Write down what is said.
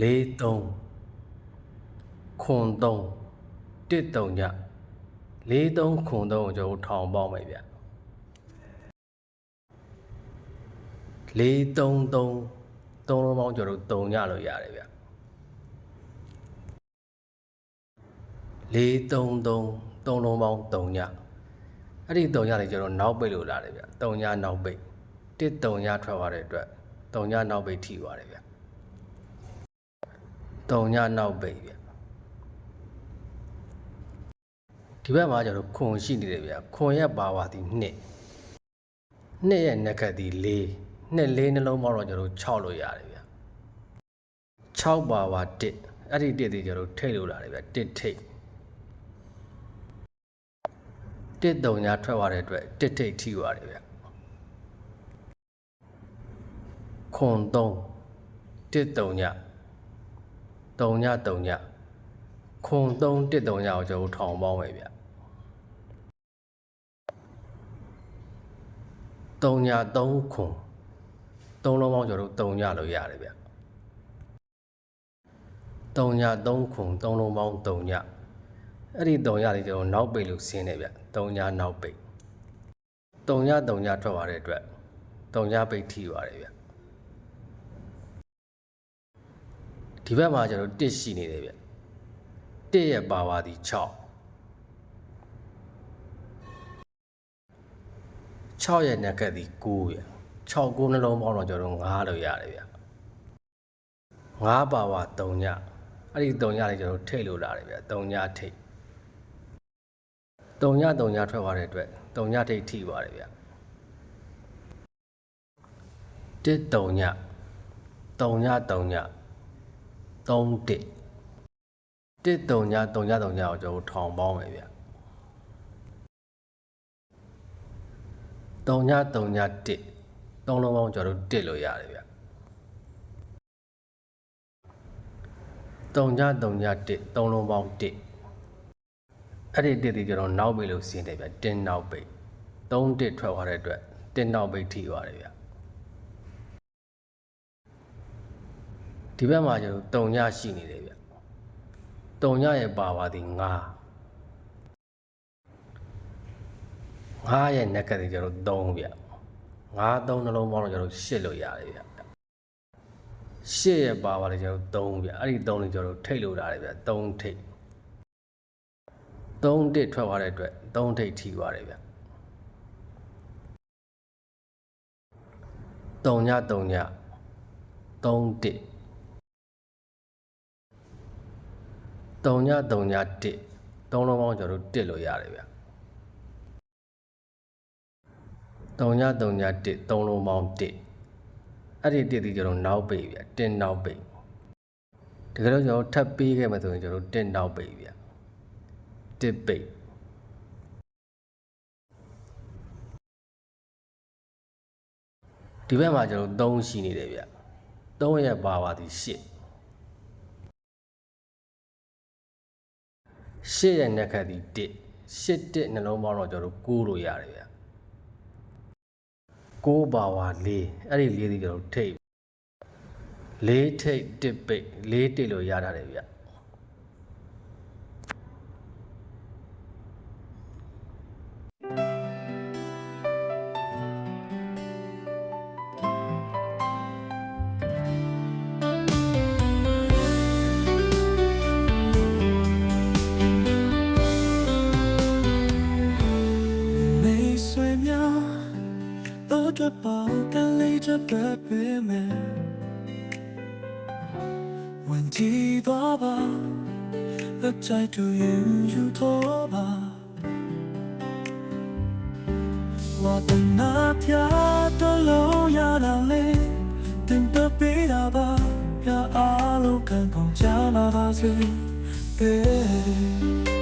လေးသုံးခွန်သုံးတစ်တုံညလေးသုံးခွန်သုံးကိုကျွန်တော်တို့ထောင်ပေါင်းမယ်ဗျလေးသုံးသုံးသုံးလုံးပေါင်းကျွန်တော်တို့တုံညလို့ရတယ်ဗျလေးသုံးသုံးသုံးလုံးပေါင်းတုံညအဲ့ဒီတုံညလေးကျွန်တော်နောက်ပိတ်လို့လာတယ်ဗျတုံညနောက်ပိတ်တစ်တုံညထွက်သွားတဲ့အတွက်တုံညနောက်ပိတ်ထိသွားတယ်ဗျ တုံညနောက်ပိတ်ဗျဒီဘက်မှာကျွန်တော်ခွန်ရှိနေတယ်ဗျခွန်ရဲ့ပါဝါဒီနှစ်နှစ်ရဲ့နက်ခတ်ဒီ၄နှစ်၄နှလုံးပေါင်းတော့ကျွန်တော်6လို့ရတယ်ဗျ6ပါဝါ1အဲ့ဒီ1ဒီကျွန်တော်ထိတ်လို့လာတယ်ဗျ1ထိတ်တစ်တုံညာထွက်သွားတဲ့အတွက်တစ်ထိတ်ထိသွားတယ်ဗျခွန်3တစ်တုံညာ တုံညာတုံညာခွန်3တစ်တုံညာကိုကျွန်တော်ထောင်ပေါင်းမယ်ဗျတုံညာ3ခွန်3လုံးပေါင်းကျွန်တော်တို့တုံညာလို့ရတယ်ဗျတုံညာ3ခွန်3လုံးပေါင်းတုံညာအဲ့ဒီတုံညာလေးကျွန်တော်နောက်ပိတ်လို့ဆင်းတယ်ဗျတုံညာနောက်ပိတ်တုံညာတုံညာထွက်သွားတဲ့အတွက်တုံညာပိတ်ထိသွားတယ်ဗျ ဒီဘက်မှာကျွန်တော်တစ်ရှိနေတယ်ဗျတစ်ရဲ့ပါပါသည်6 6ရဲ့နက်ကက်သည်9ဗျ6 9နှလုံးပေါင်းတော့ကျွန်တော်9လို့ရတယ်ဗျ9ပါဝါ3ညအဲ့ဒီ3ညလေးကျွန်တော်ထိတ်လို့လာတယ်ဗျ3ညထိတ်3ည3ညထွက်သွားတဲ့အတွက်3ညထိတ်ထိပါတယ်ဗျတစ်3ည3ည3ည 3တစ်တစ်3ည3ည3ညကိုကျွန်တော်ထောင်ပေါင်းမယ်ဗျ3ည3ညတစ်သုံးလုံးပေါင်းကျွန်တော်တို့တစ်လို့ရတယ်ဗျ3ည3ညတစ်သုံးလုံးပေါင်းတစ်အဲ့ဒီတစ်ဒီကျွန်တော်နောက်ပိတ်လို့ဆင်းတယ်ဗျတင်းနောက်ပိတ်3တစ်ထွက်သွားတဲ့အတွက်တင်းနောက်ပိတ်ထိသွားတယ်ဗျ ဒီဘက်မှာကျွန်တော်3ညရှိနေတယ်ဗျ3ညရဲ့ပါပါသည်9 9ရဲ့နက်ကတွေကျွန်တော်3ဗျ9 3နှလုံးပေါင်းတော့ကျွန်တော်8လို့ရတယ်ဗျ8ရဲ့ပါပါတယ်ကျွန်တော်3ဗျအဲ့ဒီ3လေးကျွန်တော်ထိတ်လို့ရတယ်ဗျ3ထိတ်3တစ်ထွက်သွားတဲ့အတွက်3ထိတ်ထီသွားတယ်ဗျ3ည3ည3တစ် 3ည3ညတစ်3လုံးပေါင်းကျွန်တော်တစ်လို့ရတယ်ဗျ3ည3ညတစ်3လုံးပေါင်းတစ်အဲ့ဒီတစ်ဒီကျွန်တော်နောက်ပိတ်ဗျတင်းနောက်ပိတ်တကယ်လို့ကျွန်တော်ထပ်ပေးခဲ့မှဆိုရင်ကျွန်တော်တင်းနောက်ပိတ်ဗျတစ်ပိတ်ဒီဘက်မှာကျွန်တော်3ရှိနေတယ်ဗျ3ရဲ့ပါပါသည်8 8ရဲ့နက်ခတ်သည်1 8တစ်နှလုံးပေါင်းတော့ကျွန်တော်9လို့ရတယ်ဗျ9ပါဝါ4အဲ့ဒီ4ဒီကျွန်တော်ထိတ်4ထိတ်တစ်ပိတ်4တိတ်လို့ရတာတယ်ဗျ တပါကလေးတပဲပေးမယ်ဝန်ကြည့်သွားပါ Look tight to you you တော့ပါဝါတနာပြတလို့ရလာလေတင်တပေးတာပါပြအားလုံးကံကောင်းချလာပါစေ Baby